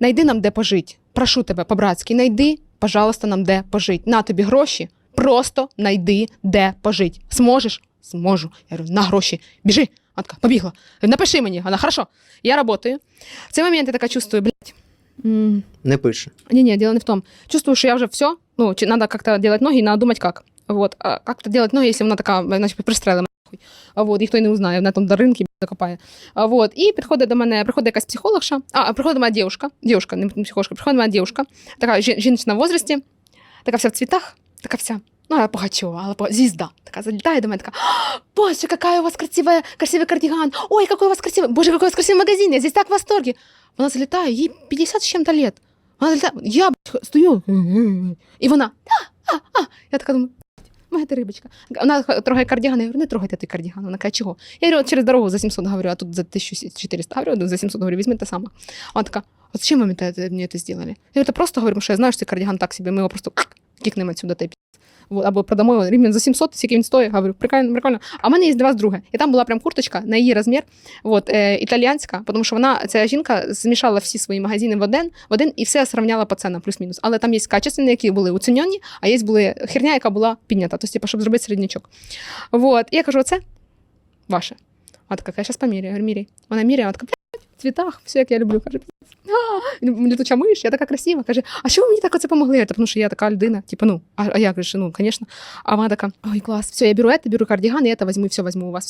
найди нам де пожить. Прошу тебе, по-братськи, найди, пожалуйста, нам де пожить. На тобі гроші, просто найди де пожить. Зможеш? Зможу. Я говорю, на гроші, біжи. Вона побігла. Напиши мені. Вона, хорошо, я работаю. В цей момент я така чувствую, блядь. м, Не пише. не-не, дело не в том. Чувствую, что я уже все. Ну, чи- надо как-то делать ноги, надо думать как. Вот. А как-то делать ноги, если вона така, значить, пристрелила нахуй. А вот, ніхто й не узнає, вона там до ринки закопає. А вот. І підходить до мене, приходить якась психологша. А, приходить до мене дівушка. Дівушка, не психологка, приходить до мене дівушка. Така жі- жіночна в возрасті, така вся в цвітах, така вся. Ну, я Пугачева, але Пуга- звезда. Така залітає до мене, така, «А, боже, какая у вас красивая, красивый кардиган. Ой, какой у вас красивый, боже, какой у вас красивый магазин, я здесь так в восторге. Вона залітає, їй 50 з чим-то лет. Вона залітає, я блядь, стою, і вона, а, а, а. Я така думаю, ти рибочка. Вона трогає кардіган, я говорю, не трогайте той кардіган. Вона каже, чого? Я говорю, через дорогу за 700 говорю, а тут за 1400 говорю, «Ну, за 700 говорю, візьми те саме. Вона така, а зачем ви мені це, зробили? Я говорю, «Та просто говорю, що я знаю, що цей кардіган так собі, ми його просто кікнемо отсюда, або продамо рівно за 700, скільки він стоїть, говорю, прикольно, прикольно. А в мене є для вас друге. І там була прям курточка на її розмір, от, е, італіянська, тому що вона, ця жінка, змішала всі свої магазини в один, в один і все сравняла по ценам, плюс-мінус. Але там є качественні, які були оцінені, а є були херня, яка була піднята, тобто, типу, щоб зробити середнячок. Вот. І я кажу, оце ваше. Вона така, я зараз поміряю. Я говорю, міряй. Вона міряє, вона така, цвітах, все, як я люблю. Каже, «А, літуча миш, я така красива. Каже, а що ви мені так оце помогли? Я, Тому що я така людина, типу, ну, а, а я кажу, ну, звісно. А вона така, ой, клас, все, я беру это, беру кардиган, і это возьму, і все возьму у вас.